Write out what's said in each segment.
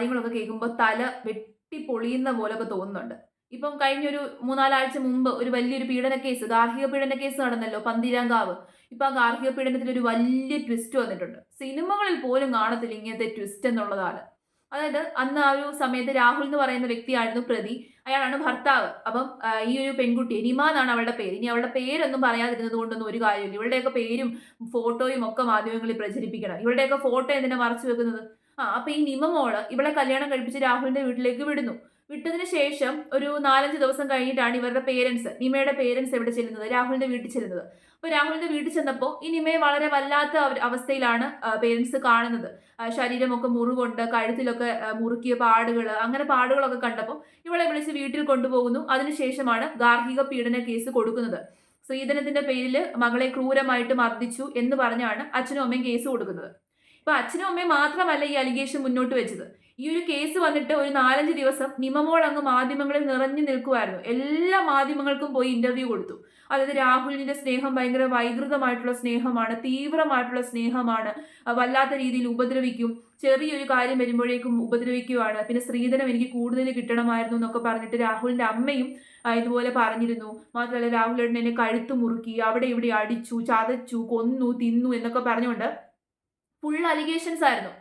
കാര്യങ്ങളൊക്കെ കേൾക്കുമ്പോൾ തല വെട്ടി പൊളിയുന്ന പോലൊക്കെ തോന്നുന്നുണ്ട്. ഇപ്പം കഴിഞ്ഞൊരു മൂന്നാലാഴ്ച മുമ്പ് ഒരു വലിയൊരു പീഡന കേസ് ഗാർഹിക പീഡന കേസ് നടന്നല്ലോ പന്തിരാങ്കാവ്. ഇപ്പൊ ആ ഗാർഹിക പീഡനത്തിൽ ഒരു വലിയ ട്വിസ്റ്റ് വന്നിട്ടുണ്ട്. സിനിമകളിൽ പോലും കാണത്തില്ല ഇങ്ങനത്തെ ട്വിസ്റ്റ് എന്നുള്ളതാണ്. അതായത് അന്ന് ആ ഒരു സമയത്ത് രാഹുൽ എന്ന് പറയുന്ന വ്യക്തിയായിരുന്നു പ്രതി. അയാളാണ് ഭർത്താവ്. അപ്പം ഈ ഒരു പെൺകുട്ടി നിമ എന്നാണ് അവളുടെ പേര്. ഇനി അവളുടെ പേരൊന്നും പറയാതിരുന്നത് കൊണ്ടൊന്നും ഒരു കാര്യമില്ല. ഇവളുടെയൊക്കെ പേരും ഫോട്ടോയും ഒക്കെ മാധ്യമങ്ങളിൽ പ്രചരിപ്പിക്കണം. ഇവളുടെയൊക്കെ ഫോട്ടോ എന്തിനാ മറച്ചു വെക്കുന്നത്? ആ അപ്പൊ ഈ നിമമോൾ ഇവളെ കല്യാണം കഴിപ്പിച്ച് രാഹുലിന്റെ വീട്ടിലേക്ക് വിടുന്നു. വിട്ടതിന് ശേഷം ഒരു നാലഞ്ച് ദിവസം കഴിഞ്ഞിട്ടാണ് ഇവരുടെ പേരൻസ് നിമയുടെ പേരൻസ് എവിടെ ചെല്ലുന്നത്? രാഹുലിന്റെ വീട്ടിൽ ചെല്ലുന്നത്. അപ്പൊ രാഹുലിന്റെ വീട്ടിൽ ചെന്നപ്പോൾ ഈ നിമയെ വളരെ വല്ലാത്ത അവസ്ഥയിലാണ് പേരൻസ് കാണുന്നത്. ശരീരമൊക്കെ മുറിവുണ്ട് കഴുത്തിലൊക്കെ മുറുക്കിയ പാടുകൾ അങ്ങനെ പാടുകളൊക്കെ കണ്ടപ്പോൾ ഇവളെ വിളിച്ച് വീട്ടിൽ കൊണ്ടുപോകുന്നു. അതിനുശേഷമാണ് ഗാർഹിക പീഡന കേസ് കൊടുക്കുന്നത്. സ്ത്രീധനത്തിന്റെ പേരിൽ മകളെ ക്രൂരമായിട്ട് മർദ്ദിച്ചു എന്ന് പറഞ്ഞാണ് അച്ഛനും അമ്മയും കേസ് കൊടുക്കുന്നത്. ഇപ്പൊ അച്ഛനും അമ്മയും മാത്രമല്ല ഈ അലിഗേഷൻ മുന്നോട്ട് വെച്ചത്. ഈ ഒരു കേസ് വന്നിട്ട് ഒരു നാലഞ്ച് ദിവസം നിമമോൾ അങ്ങ് മാധ്യമങ്ങളിൽ നിറഞ്ഞു നിൽക്കുമായിരുന്നു എല്ലാ മാധ്യമങ്ങൾക്കും പോയി ഇന്റർവ്യൂ കൊടുത്തു. അതായത് രാഹുലിന്റെ സ്നേഹം ഭയങ്കര വൈകൃതമായിട്ടുള്ള സ്നേഹമാണ് തീവ്രമായിട്ടുള്ള സ്നേഹമാണ്. വല്ലാത്ത രീതിയിൽ ഉപദ്രവിക്കും. ചെറിയൊരു കാര്യം വരുമ്പോഴേക്കും ഉപദ്രവിക്കുകയാണ് പിന്നെ സ്ത്രീധനം എനിക്ക് കൂടുതൽ കിട്ടണമായിരുന്നു എന്നൊക്കെ പറഞ്ഞിട്ട് രാഹുലിന്റെ അമ്മയും ഇതുപോലെ പറഞ്ഞിരുന്നു. മാത്രമല്ല രാഹുലേട്ടൻ എന്നെ കഴുത്ത് മുറുക്കി അവിടെ ഇവിടെ അടിച്ചു ചതച്ചു കൊന്നു തിന്നു എന്നൊക്കെ പറഞ്ഞുകൊണ്ട് ഫുൾ അലിഗേഷൻസ് ആയിരുന്നു.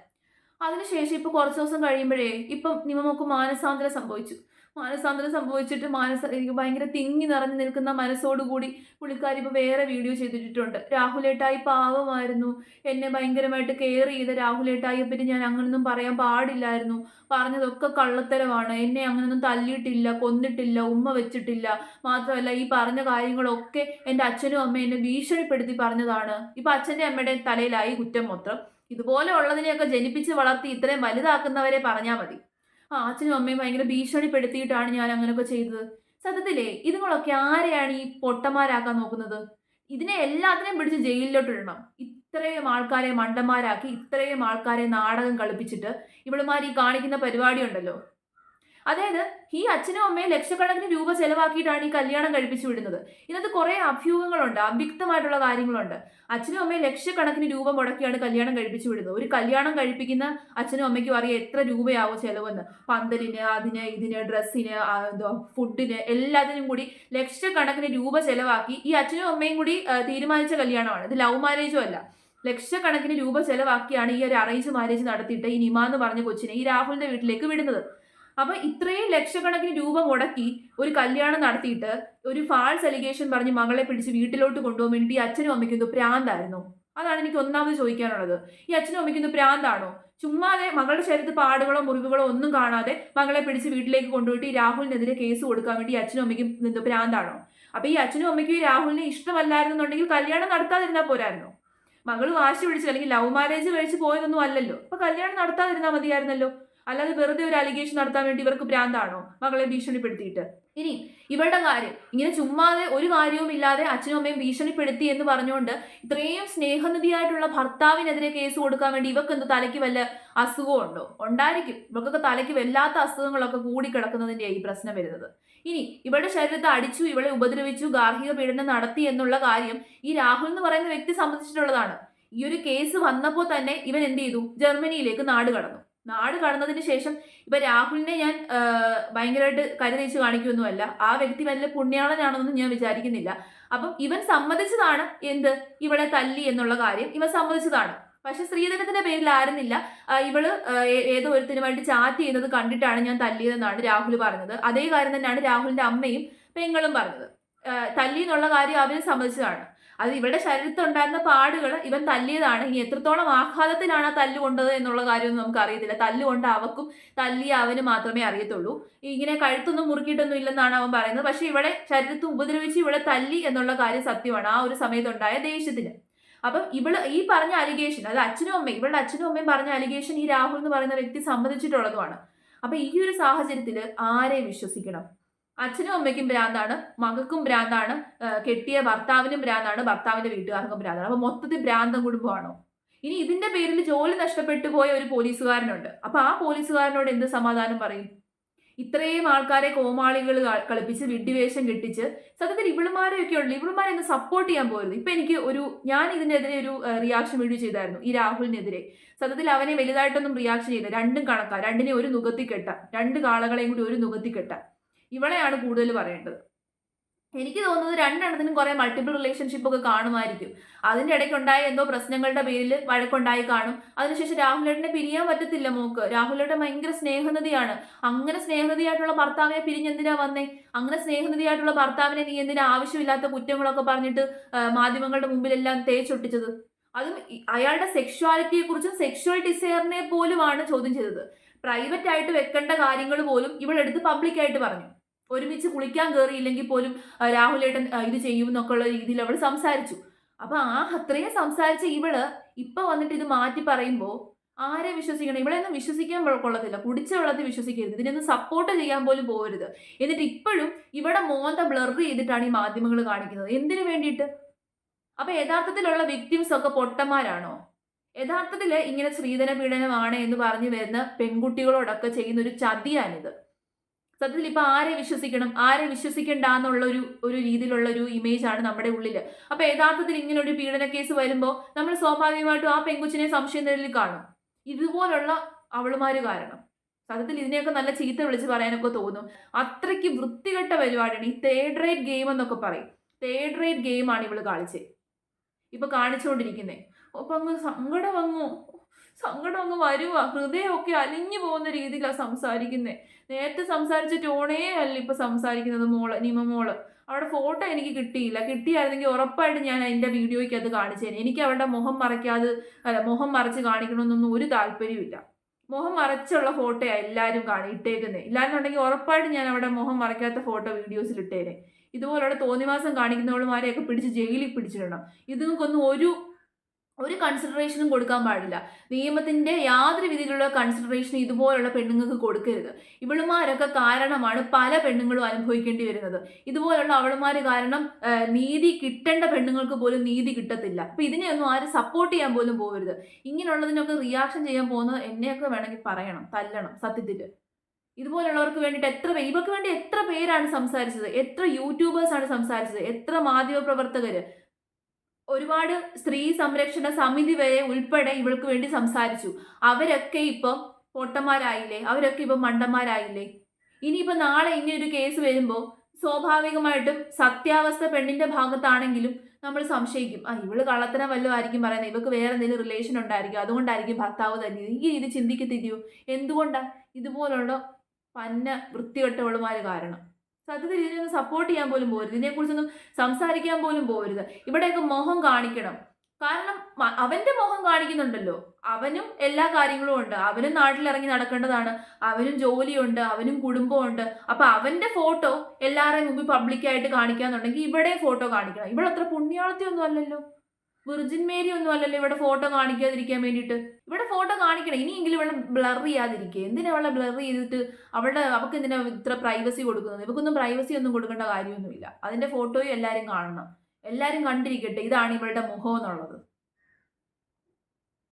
അതിനുശേഷം ഇപ്പൊ കുറച്ച് ദിവസം കഴിയുമ്പോഴേ ഇപ്പം നിമമൊക്കെ മാനസാന്തരം സംഭവിച്ചു. മാനസാന്തരം സംഭവിച്ചിട്ട് മാനസ എനിക്ക് ഭയങ്കര തിങ്ങി നിറഞ്ഞു നിൽക്കുന്ന മനസ്സോടുകൂടി പുള്ളിക്കാരി ഇപ്പോൾ വേറെ വീഡിയോ ചെയ്തിട്ടുണ്ട്. രാഹുലേട്ടായി പാവമായിരുന്നു. എന്നെ ഭയങ്കരമായിട്ട് കെയർ ചെയ്ത രാഹുലേട്ടായിയെ പറ്റി ഞാൻ അങ്ങനൊന്നും പറയാൻ പാടില്ലായിരുന്നു. പറഞ്ഞതൊക്കെ കള്ളത്തരമാണ്. എന്നെ അങ്ങനൊന്നും തല്ലിയിട്ടില്ല കൊന്നിട്ടില്ല ഉമ്മ വെച്ചിട്ടില്ല. മാത്രമല്ല ഈ പറഞ്ഞ കാര്യങ്ങളൊക്കെ എന്റെ അച്ഛനും അമ്മയും എന്നെ ഭീഷണിപ്പെടുത്തി പറഞ്ഞതാണ്. ഇപ്പം അച്ഛന്റെ അമ്മയുടെ തലയിലായി കുറ്റം മൊത്തം ഇതുപോലെ ഉള്ളതിനെയൊക്കെ ജനിപ്പിച്ച് വളർത്തി ഇത്രയും വലുതാക്കുന്നവരെ പറഞ്ഞാൽ മതി. ആ അച്ഛനും അമ്മയും ഭയങ്കര ഭീഷണിപ്പെടുത്തിയിട്ടാണ് ഞാൻ അങ്ങനെയൊക്കെ ചെയ്തത്. സത്യത്തിലേ ഇതുങ്ങളൊക്കെ ആരെയാണ് ഈ പൊട്ടന്മാരാക്കാൻ നോക്കുന്നത്? ഇതിനെ എല്ലാത്തിനെയും പിടിച്ച് ജയിലിലോട്ട് ഇടണം. ഇത്രയും ആൾക്കാരെ മണ്ടന്മാരാക്കി ഇത്രയും ആൾക്കാരെ നാടകം കളിപ്പിച്ചിട്ട് ഇവളുമാർ ഈ കാണിക്കുന്ന പരിപാടി ഉണ്ടല്ലോ? അതായത് ഈ അച്ഛനും അമ്മയും ലക്ഷക്കണക്കിന് രൂപ ചെലവാക്കിയിട്ടാണ് ഈ കല്യാണം കഴിപ്പിച്ചു വിടുന്നത്. ഇതിനകത്ത് കുറേ അഭ്യൂഹങ്ങളുണ്ട് അഭ്യക്തമായിട്ടുള്ള കാര്യങ്ങളുണ്ട്. അച്ഛനും അമ്മയും ലക്ഷക്കണക്കിന് രൂപ മുടക്കിയാണ് കല്യാണം കഴിപ്പിച്ചു വിടുന്നത്. ഒരു കല്യാണം കഴിപ്പിക്കുന്ന അച്ഛനും അമ്മയ്ക്കും അറിയാം എത്ര രൂപയാവും ചെലവെന്ന്. പന്തലിന് അതിന് ഇതിന് ഡ്രസ്സിന് എന്തോ ഫുഡിന് എല്ലാത്തിനും കൂടി ലക്ഷക്കണക്കിന് രൂപ ചെലവാക്കി ഈ അച്ഛനും അമ്മയും കൂടി തീരുമാനിച്ച കല്യാണമാണ്. ഇത് ലവ് മാരേജും അല്ല. ലക്ഷക്കണക്കിന് രൂപ ചെലവാക്കിയാണ് ഈ ഒരു അറേഞ്ച് മാരേജ് നടത്തിയിട്ട് ഈ നിമ എന്ന് പറഞ്ഞ കൊച്ചിനെ ഈ രാഹുലിന്റെ വീട്ടിലേക്ക് വിടുന്നത്. അപ്പൊ ഇത്രയും ലക്ഷക്കണക്കിന് രൂപ മുടക്കി ഒരു കല്യാണം നടത്തിയിട്ട് ഒരു ഫാൾസ് അലിഗേഷൻ പറഞ്ഞ് മകളെ പിടിച്ച് വീട്ടിലോട്ട് കൊണ്ടുപോകാൻ വേണ്ടി അച്ഛനും അമ്മയ്ക്കും ഇത് പ്രാന്തായിരുന്നു. അതാണ് എനിക്ക് ഒന്നാമത് ചോദിക്കാനുള്ളത്. ഈ അച്ഛനും അമ്മയ്ക്കും ഇത് പ്രാന്താണോ? ചുമ്മാതെ മകളുടെ ശരീരത്ത് പാടുകളോ മുറിവുകളോ ഒന്നും കാണാതെ മകളെ പിടിച്ച് വീട്ടിലേക്ക് കൊണ്ടുപോയിട്ട് ഈ രാഹുലിനെതിരെ കേസ് കൊടുക്കാൻ വേണ്ടി അച്ഛനും അമ്മയ്ക്കും നിന്ന് പ്രാന്താണോ? അപ്പൊ ഈ അച്ഛനും അമ്മയ്ക്കും ഈ രാഹുലിനെ ഇഷ്ടമല്ലായിരുന്നുണ്ടെങ്കിൽ കല്യാണം നടത്താതിരുന്നാൽ പോരായിരുന്നോ? മകൾ വാശി പിടിച്ച് അല്ലെങ്കിൽ ലവ് മാരേജ് കഴിച്ച് പോയതൊന്നും അല്ലല്ലോ. അപ്പൊ കല്യാണം നടത്താതിരുന്നാൽ മതിയായിരുന്നല്ലോ. അല്ലാതെ വെറുതെ ഒരു അലിഗേഷൻ നടത്താൻ വേണ്ടി ഇവർക്ക് ഭ്രാന്താണോ? മകളെ ഭീഷണിപ്പെടുത്തിയിട്ട്. ഇനി ഇവരുടെ കാര്യം. ഇങ്ങനെ ചുമ്മാതെ ഒരു കാര്യവും ഇല്ലാതെ അച്ഛനും അമ്മയും ഭീഷണിപ്പെടുത്തി എന്ന് പറഞ്ഞുകൊണ്ട് ഇത്രയും സ്നേഹനിധിയായിട്ടുള്ള ഭർത്താവിനെതിരെ കേസ് കൊടുക്കാൻ വേണ്ടി ഇവർക്ക് എന്ത് തലയ്ക്ക് വല്ല അസുഖം ഉണ്ടോ? ഉണ്ടായിരിക്കും. ഇവർക്കൊക്കെ തലയ്ക്ക് വല്ലാത്ത അസുഖങ്ങളൊക്കെ കൂടി കിടക്കുന്നതിന്റെ ഈ പ്രശ്നം വരുന്നത്. ഇനി ഇവളുടെ ശരീരത്തെ അടിച്ചു ഇവളെ ഉപദ്രവിച്ചു ഗാർഹിക പീഡനം നടത്തി എന്നുള്ള കാര്യം ഈ രാഹുൽ എന്ന് പറയുന്ന വ്യക്തി സംബന്ധിച്ചിട്ടുള്ളതാണ്. ഈ ഒരു കേസ് വന്നപ്പോൾ തന്നെ ഇവൻ എന്ത് ചെയ്തു? ജർമ്മനിയിലേക്ക് നാട് കടന്നു. നാട് കടന്നതിന് ശേഷം ഇപ്പൊ രാഹുലിനെ ഞാൻ ഭയങ്കരമായിട്ട് കരുതിച്ച് കാണിക്കൊന്നുമല്ല ആ വ്യക്തി വല്ല പുണ്യാളനാണെന്നൊന്നും ഞാൻ വിചാരിക്കുന്നില്ല. അപ്പം ഇവൻ സമ്മതിച്ചതാണ് എന്ത്? ഇവളെ തല്ലി എന്നുള്ള കാര്യം ഇവൻ സമ്മതിച്ചതാണ്. പക്ഷെ സ്ത്രീധനത്തിന്റെ പേരിൽ ആയിരുന്നില്ല ഇവൾ ഏതോ ഒരുത്തിനുമായിട്ട് ചാറ്റ് ചെയ്യുന്നത് കണ്ടിട്ടാണ് ഞാൻ തല്ലിയതെന്നാണ് രാഹുൽ പറഞ്ഞത്. അതേ കാര്യം തന്നെയാണ് രാഹുലിന്റെ അമ്മയും പെങ്ങളും പറഞ്ഞത്. തല്ലി എന്നുള്ള കാര്യം അവർ സമ്മതിച്ചതാണ്. അത് ഇവരുടെ ശരീരത്തിൽ ഉണ്ടായിരുന്ന പാടുകൾ ഇവൻ തല്ലിയതാണ്. ഇനി എത്രത്തോളം ആഘാതത്തിലാണ് ആ തല്ല് കൊണ്ടത് എന്നുള്ള കാര്യമൊന്നും നമുക്ക് അറിയത്തില്ല. തല്ല് കൊണ്ട് അവക്കും തല്ലിയ അവന് മാത്രമേ അറിയത്തുള്ളൂ. ഇങ്ങനെ കഴുത്തൊന്നും മുറുക്കിയിട്ടൊന്നും ഇല്ലെന്നാണ് അവൻ പറയുന്നത്. പക്ഷെ ഇവിടെ ശരീരത്ത് ഉപദ്രവിച്ച് ഇവിടെ തല്ലി എന്നുള്ള കാര്യം സത്യമാണ് ആ ഒരു സമയത്തുണ്ടായ ദേഷ്യത്തിന്. അപ്പം ഇവൾ ഈ പറഞ്ഞ അലിഗേഷൻ അത് അച്ഛനും അമ്മയും ഇവളുടെ അച്ഛനും അമ്മയും പറഞ്ഞ അലിഗേഷൻ ഈ രാഹുൽ എന്ന് പറയുന്ന വ്യക്തി സംബന്ധിച്ചിട്ടുള്ളതുമാണ് അപ്പൊ ഈ ഒരു സാഹചര്യത്തിൽ ആരെ വിശ്വസിക്കണം? അച്ഛനും അമ്മയ്ക്കും ഭ്രാന്താണ് മകക്കും ഭ്രാന്താണ് കെട്ടിയ ഭർത്താവിനും ഭ്രാന്താണ് ഭർത്താവിന്റെ വീട്ടുകാർക്കും ഭ്രാന്താണ്. അപ്പൊ മൊത്തത്തിൽ ഭ്രാന്തം കുടുംബമാണോ? ഇനി ഇതിന്റെ പേരിൽ ജോലി നഷ്ടപ്പെട്ടു പോയ ഒരു പോലീസുകാരനുണ്ട്. അപ്പൊ ആ പോലീസുകാരനോട് എന്ത് സമാധാനം പറയും? ഇത്രയും ആൾക്കാരെ കോമാളികൾ കളിപ്പിച്ച് വിഡ്ഢിവേഷം കെട്ടിച്ച് സത്യത്തിൽ ഇവിളുമാരെയൊക്കെ ഉള്ളു. ഇവിളുമാരെ ഒന്ന് സപ്പോർട്ട് ചെയ്യാൻ പോകരുത് ഇപ്പൊ എനിക്ക് ഒരു ഞാൻ ഇതിനെതിരെ ഒരു റിയാക്ഷൻ വീഡിയോ ചെയ്തായിരുന്നു ഈ രാഹുലിനെതിരെ. സത്യത്തിൽ അവനെ വലുതായിട്ടൊന്നും റിയാക്ഷൻ ചെയ്ത രണ്ടും കണക്കാ. രണ്ടിനെ ഒരു നുകത്തി കെട്ടാം രണ്ട് കാളകളെയും കൂടി ഒരു നുകത്തി കെട്ടാം ഇവളെയാണ് കൂടുതൽ പറയേണ്ടത്. എനിക്ക് തോന്നുന്നത് രണ്ടെണ്ണത്തിനും കുറേ മൾട്ടിപ്പിൾ റിലേഷൻഷിപ്പ് ഒക്കെ കാണുമായിരിക്കും. അതിന്റെ ഇടയ്ക്ക് ഉണ്ടായ എന്തോ പ്രശ്നങ്ങളുടെ പേരിൽ വഴക്കുണ്ടായി കാണും. അതിനുശേഷം രാഹുലേട്ടനെ പിരിയാൻ പറ്റത്തില്ല മോക്ക്. രാഹുലേട്ടൻ ഭയങ്കര സ്നേഹനദിയാണ് അങ്ങനെ സ്നേഹനദിയായിട്ടുള്ള ഭർത്താവിനെ പിരിഞ്ഞെന്തിനാ വന്നേ? അങ്ങനെ സ്നേഹനദിയായിട്ടുള്ള ഭർത്താവിനെ നീ എന്തിനാ ആവശ്യമില്ലാത്ത കുറ്റങ്ങളൊക്കെ പറഞ്ഞിട്ട് മാധ്യമങ്ങളുടെ മുമ്പിലെല്ലാം തേച്ചൊട്ടിച്ചത്? അതും അയാളുടെ സെക്ഷുവാലിറ്റിയെ കുറിച്ചും സെക്ഷുവൽ ഡിസയറിനെ പോലുമാണ് ചോദ്യം ചെയ്തത്. പ്രൈവറ്റ് ആയിട്ട് വെക്കേണ്ട കാര്യങ്ങൾ പോലും ഇവളെടുത്ത് പബ്ലിക്കായിട്ട് പറഞ്ഞു. ഒരുമിച്ച് കുളിക്കാൻ കയറിയില്ലെങ്കിൽ പോലും രാഹുലേട്ടൻ ഇത് ചെയ്യും എന്നൊക്കെ ഉള്ള രീതിയിൽ അവൾ സംസാരിച്ചു. അപ്പൊ ആ അത്രയും സംസാരിച്ച ഇവൾ ഇപ്പൊ വന്നിട്ട് ഇത് മാറ്റി പറയുമ്പോൾ ആരെ വിശ്വസിക്കണം? ഇവളെയൊന്നും വിശ്വസിക്കാൻ കൊ- കൊള്ളത്തില്ല. കുടിച്ച വെള്ളത്തിൽ വിശ്വസിക്കരുത്. ഇതിനൊന്നും സപ്പോർട്ട് ചെയ്യാൻ പോലും പോകരുത്. എന്നിട്ട് ഇപ്പോഴും ഇവിടെ മോന്ത ബ്ലർ ചെയ്തിട്ടാണ് ഈ മാധ്യമങ്ങൾ കാണിക്കുന്നത്. എന്തിനു വേണ്ടിയിട്ട്? അപ്പൊ യഥാർത്ഥത്തിലുള്ള വിക്ടിംസ് ഒക്കെ പൊട്ടന്മാരാണോ? യഥാർത്ഥത്തിൽ ഇങ്ങനെ സ്ത്രീധന പീഡനമാണ് എന്ന് പറഞ്ഞു വരുന്ന പെൺകുട്ടികളോടൊക്കെ ചെയ്യുന്ന ഒരു ചതിയാണിത്. സത്യത്തിൽ ഇപ്പൊ ആരെ വിശ്വസിക്കണം? ആരെ വിശ്വസിക്കണ്ട എന്നുള്ള ഒരു ഒരു രീതിയിലുള്ള ഒരു ഇമേജ് ആണ് നമ്മുടെ ഉള്ളിൽ അപ്പൊ യഥാർത്ഥത്തിൽ ഇങ്ങനെ ഒരു പീഡന കേസ് വരുമ്പോൾ നമ്മൾ സ്വാഭാവികമായിട്ടും ആ പെങ്കുച്ചിനെ സംശയം നിലയിൽ കാണും. ഇതുപോലുള്ള അവളുമാര് കാരണം. സത്യത്തിൽ ഇതിനെയൊക്കെ നല്ല ചീത്ത വിളിച്ച് പറയാനൊക്കെ തോന്നും. അത്രയ്ക്ക് വൃത്തികെട്ട പരിപാടിയാണ് ഈ തേർഡ് റേറ്റ് ഗെയിം എന്നൊക്കെ പറയും. തേർഡ് റേറ്റ് ഗെയിമാണ് ഇവൾ കാണിച്ചേ. ഇപ്പൊ കാണിച്ചുകൊണ്ടിരിക്കുന്നേ അപ്പൊ അങ്ങ് സങ്കടം അങ്ങ് സങ്കടം അങ്ങ് വരുവാ. ഹൃദയമൊക്കെ അലിഞ്ഞു പോകുന്ന രീതിയിലാണ് സംസാരിക്കുന്നത് നേരത്തെ സംസാരിച്ച ടോണേ അല്ല ഇപ്പൊ സംസാരിക്കുന്നത് മോൾ നിമ മോൾ. അവിടെ ഫോട്ടോ എനിക്ക് കിട്ടിയില്ല. കിട്ടിയായിരുന്നെങ്കിൽ ഉറപ്പായിട്ട് ഞാൻ അതിന്റെ വീഡിയോയ്ക്ക് അത് കാണിച്ചേനെ. എനിക്ക് അവരുടെ മുഖം മറയ്ക്കാതെ അല്ല മുഖം മറച്ച് കാണിക്കണമെന്നൊന്നും ഒരു താല്പര്യമില്ല മുഖം മറച്ചുള്ള ഫോട്ടോയാ എല്ലാവരും കാണി ഇട്ടേക്കുന്നത് ഇല്ലാന്നുണ്ടെങ്കിൽ ഉറപ്പായിട്ട് ഞാൻ അവിടെ മുഖം മറയ്ക്കാത്ത ഫോട്ടോ വീഡിയോസിൽ ഇട്ടേനെ ഇതുപോലുള്ള തോന്നിവാസം കാണിക്കുന്നവളുമാരെയൊക്കെ പിടിച്ച് ജയിലിൽ പിടിച്ചിടണം. ഇതുങ്ങൾക്കൊന്നും ഒരു ഒരു കൺസിഡറേഷനും കൊടുക്കാൻ പാടില്ല. നിയമത്തിന്റെ യാതൊരു വിധത്തിലുള്ള കൺസിഡറേഷൻ ഇതുപോലുള്ള പെണ്ണുങ്ങൾക്ക് കൊടുക്കരുത്. ഇവളുമാരൊക്കെ കാരണമാണ് പല പെണ്ണുങ്ങളും അനുഭവിക്കേണ്ടി വരുന്നത്. ഇതുപോലുള്ള അവളുമാര് കാരണം നീതി കിട്ടേണ്ട പെണ്ണുങ്ങൾക്ക് പോലും നീതി കിട്ടത്തില്ല. അപ്പൊ ഇതിനെയൊന്നും ആരും സപ്പോർട്ട് ചെയ്യാൻ പോലും പോകരുത്. ഇങ്ങനെയുള്ളതിനൊക്കെ റിയാക്ഷൻ ചെയ്യാൻ പോകുന്നത് എന്നെയൊക്കെ വേണമെങ്കിൽ പറയണം. തല്ലണം സത്യത്തിൽ ഇതുപോലുള്ളവർക്ക് വേണ്ടിയിട്ട് എത്ര പേ- ഇവർക്ക് വേണ്ടി എത്ര പേരാണ് സംസാരിച്ചത്? എത്ര യൂട്യൂബേഴ്സ് ആണ് സംസാരിച്ചത്? എത്ര മാധ്യമ പ്രവർത്തകര് ഒരുപാട് സ്ത്രീ സംരക്ഷണ സമിതി വരെ ഉൾപ്പെടെ ഇവൾക്ക് വേണ്ടി സംസാരിച്ചു. അവരൊക്കെ ഇപ്പം പൊട്ടന്മാരായില്ലേ? അവരൊക്കെ ഇപ്പം മണ്ടന്മാരായില്ലേ? ഇനിയിപ്പോൾ നാളെ ഇങ്ങനെ ഒരു കേസ് വരുമ്പോൾ സ്വാഭാവികമായിട്ടും സത്യാവസ്ഥ പെണ്ണിന്റെ ഭാഗത്താണെങ്കിലും നമ്മൾ സംശയിക്കും. ആ ഇവൾ കള്ളത്തരം വല്ലതും ആയിരിക്കും പറയുന്നത്. ഇവക്ക് വേറെ എന്തെങ്കിലും റിലേഷൻ ഉണ്ടായിരിക്കും. അതുകൊണ്ടായിരിക്കും ഭർത്താവ് തന്നെ. ഈ രീതി ചിന്തിക്കത്തില്ലയോ? എന്തുകൊണ്ടാണ് ഇതുപോലുള്ള പന്ന വൃത്തികെട്ടവളുമാര് കാരണം. സത്യത്തിൽ ഇതിനൊന്നും സപ്പോർട്ട് ചെയ്യാൻ പോലും പോരുത്. ഇതിനെക്കുറിച്ചൊന്നും സംസാരിക്കാൻ പോലും പോരുത്. ഇവിടെയൊക്കെ മോഹം കാണിക്കണം. കാരണം അവന്റെ മുഖം കാണിക്കുന്നുണ്ടല്ലോ. അവനും എല്ലാ കാര്യങ്ങളും ഉണ്ട്. അവനും നാട്ടിലിറങ്ങി നടക്കേണ്ടതാണ്. അവനും ജോലിയുണ്ട്. അവനും കുടുംബമുണ്ട് അപ്പൊ അവന്റെ ഫോട്ടോ എല്ലാവരുടെയും മുമ്പിൽ പബ്ലിക്കായിട്ട് കാണിക്കാന്നുണ്ടെങ്കിൽ ഇവിടെ ഫോട്ടോ കാണിക്കണം. ഇവിടെ അത്ര പുണ്യാളത്തി ഒന്നും അല്ലല്ലോ. വിർജിൻ മേരി ഒന്നും അല്ലല്ലോ ഇവിടെ ഫോട്ടോ കാണിക്കാതിരിക്കാൻ വേണ്ടിയിട്ട്. ഇവിടെ ഫോട്ടോ കാണിക്കണം. ഇനിയെങ്കിലും ഇവിടെ ബ്ലർ ചെയ്യാതിരിക്കുക എന്തിനാ അവളെ ബ്ലർ ചെയ്തിട്ട് അവളുടെ അവൾക്ക് എന്തിനാ ഇത്ര പ്രൈവസി കൊടുക്കുന്നത്? ഇവക്കൊന്നും പ്രൈവസി ഒന്നും കൊടുക്കേണ്ട കാര്യമൊന്നുമില്ല. അതിന്റെ ഫോട്ടോയും എല്ലാവരും കാണണം. എല്ലാവരും കണ്ടിരിക്കട്ടെ. ഇതാണ് ഇവളുടെ മുഖം എന്നുള്ളത്.